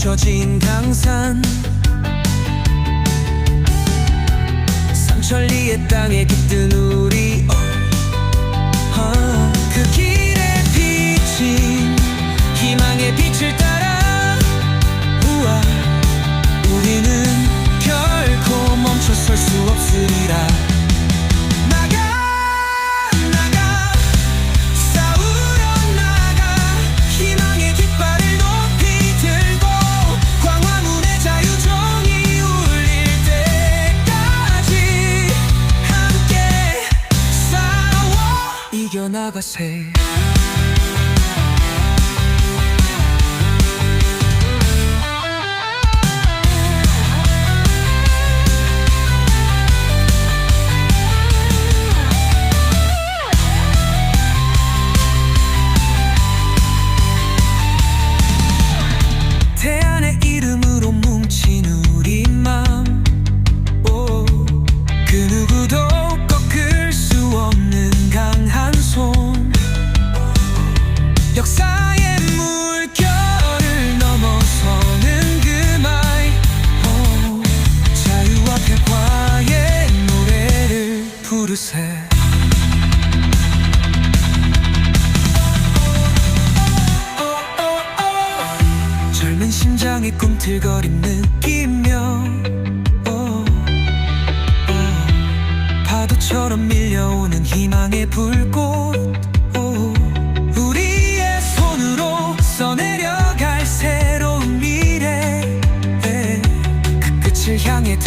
说尽沧桑。você. 사의 물결을 넘어서는 그 말. 자유와 평화의 노래를 부르세. 젊은 심장이 꿈틀거림 느끼며 파도처럼 밀려오는 희망의 불꽃.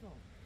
from?